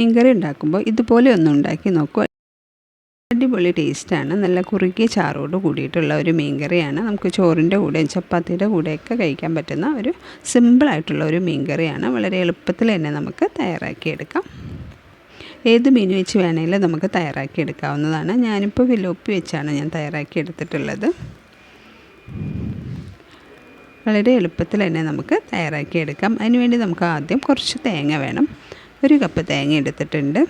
മീൻകറി ഉണ്ടാക്കുമ്പോൾ ഇതുപോലെ ഒന്ന് ഉണ്ടാക്കി നോക്കൂ. അടിപൊളി ടേസ്റ്റാണ്. നല്ല കുറുകിയ ചാറോട് കൂടിയിട്ടുള്ള ഒരു മീൻ കറിയാണ് നമുക്ക് ചോറിന്റെ കൂടെയും ചപ്പാത്തിയുടെ കൂടെയൊക്കെ കഴിക്കാൻ പറ്റുന്ന ഒരു സിമ്പിളായിട്ടുള്ള ഒരു മീൻ കറിയാണ് വളരെ എളുപ്പത്തിൽ തന്നെ നമുക്ക് തയ്യാറാക്കിയെടുക്കാം. ഏത് മീൻ വെച്ച് വേണമെങ്കിലും നമുക്ക് തയ്യാറാക്കിയെടുക്കാവുന്നതാണ്. ഞാനിപ്പോൾ വിലോപ്പി വെച്ചാണ് ഞാൻ തയ്യാറാക്കി എടുത്തിട്ടുള്ളത് വളരെ എളുപ്പത്തിൽ തന്നെ നമുക്ക് തയ്യാറാക്കിയെടുക്കാം. അതിനുവേണ്ടി നമുക്ക് ആദ്യം കുറച്ച് തേങ്ങ വേണം. ഒരു കപ്പ് തേങ്ങ എടുത്തിട്ടുണ്ട്.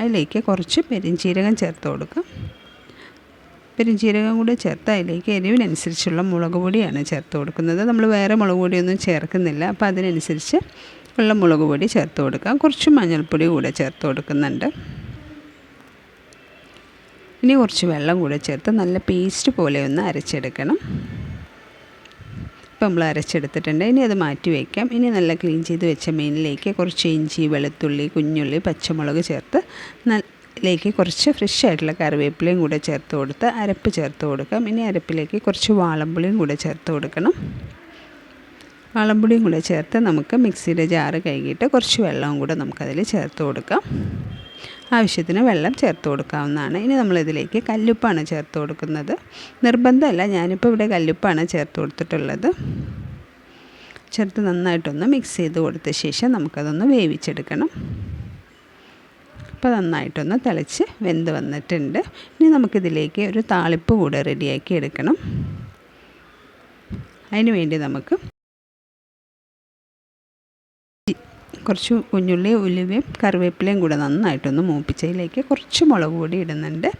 അതിലേക്ക് കുറച്ച് പെരിഞ്ചീരകം ചേർത്ത് കൊടുക്കാം. പെരിഞ്ചീരകം കൂടി ചേർത്ത് അതിലേക്ക് എരിവിനനുസരിച്ചുള്ള മുളക് പൊടിയാണ് ചേർത്ത് കൊടുക്കുന്നത്. നമ്മൾ വേറെ മുളക് പൊടിയൊന്നും ചേർക്കുന്നില്ല. അപ്പോൾ അതിനനുസരിച്ച് ഉള്ള മുളക് പൊടി ചേർത്ത് കൊടുക്കാം. കുറച്ച് മഞ്ഞൾപ്പൊടി കൂടെ ചേർത്ത് കൊടുക്കുന്നുണ്ട്. ഇനി കുറച്ച് വെള്ളം കൂടെ ചേർത്ത് നല്ല പേസ്റ്റ് പോലെ ഒന്ന് അരച്ചെടുക്കണം. ഇപ്പം നമ്മൾ അരച്ചെടുത്തിട്ടുണ്ട്. ഇനി അത് മാറ്റി വയ്ക്കാം. ഇനി നല്ല ക്ലീൻ ചെയ്ത് വെച്ച മീനിലേക്ക് കുറച്ച് ഇഞ്ചി വെളുത്തുള്ളി കുഞ്ഞുള്ളി പച്ചമുളക് ചേർത്ത് ലേക്ക് കുറച്ച് ഫ്രഷ് ആയിട്ടുള്ള കറിവേപ്പിലയും കൂടെ ചേർത്ത് കൊടുത്ത് അരപ്പ് ചേർത്ത് കൊടുക്കാം. ഇനി അരപ്പിലേക്ക് കുറച്ച് വാളമ്പുളിയും കൂടെ ചേർത്ത് കൊടുക്കണം. വാളമ്പുളിയും കൂടെ ചേർത്ത് നമുക്ക് മിക്സിയുടെ ജാറ് കഴുകിയിട്ട് കുറച്ച് വെള്ളവും കൂടെ നമുക്കതിൽ ചേർത്ത് കൊടുക്കാം. ആവശ്യത്തിന് വെള്ളം ചേർത്ത് കൊടുക്കാവുന്നതാണ്. ഇനി നമ്മളിതിലേക്ക് കല്ലുപ്പാണ് ചേർത്ത് കൊടുക്കുന്നത്. നിർബന്ധമല്ല ഞാനിപ്പോൾ ഇവിടെ കല്ലുപ്പാണ് ചേർത്ത് കൊടുത്തിട്ടുള്ളത്. ചേർത്ത് നന്നായിട്ടൊന്ന് മിക്സ് ചെയ്ത് കൊടുത്ത ശേഷം നമുക്കതൊന്ന് വേവിച്ചെടുക്കണം. അപ്പോൾ നന്നായിട്ടൊന്ന് തിളച്ച് വെന്ത് വന്നിട്ടുണ്ട്. ഇനി നമുക്കിതിലേക്ക് ഒരു താളിപ്പ് കൂടെ റെഡിയാക്കി എടുക്കണം. അതിന് വേണ്ടി നമുക്ക് കുറച്ച് കുഞ്ഞുള്ളി ഉലുവയും കറിവേപ്പിലയും കൂടെ നന്നായിട്ടൊന്ന് മൂപ്പിച്ചതിലേക്ക് കുറച്ച് മുളക് പൊടി ഇടുന്നുണ്ട്.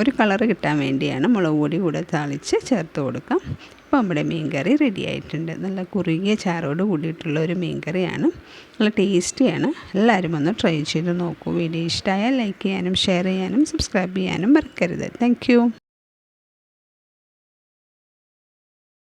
ഒരു കളറ് കിട്ടാൻ വേണ്ടിയാണ് മുളക് പൊടി കൂടെ താളിച്ച് ചേർത്ത് കൊടുക്കാം. അപ്പോൾ നമ്മുടെ മീൻ കറി റെഡി ആയിട്ടുണ്ട്. നല്ല കുറുകിയ ചാറോട് കൂടിയിട്ടുള്ള ഒരു മീൻ കറിയാണ് നല്ല ടേസ്റ്റിയാണ്. എല്ലാവരും ഒന്ന് ട്രൈ ചെയ്ത് നോക്കൂ. വീഡിയോ ഇഷ്ടമായാൽ ലൈക്ക് ചെയ്യാനും ഷെയർ ചെയ്യാനും സബ്സ്ക്രൈബ് ചെയ്യാനും മറക്കരുത്. താങ്ക്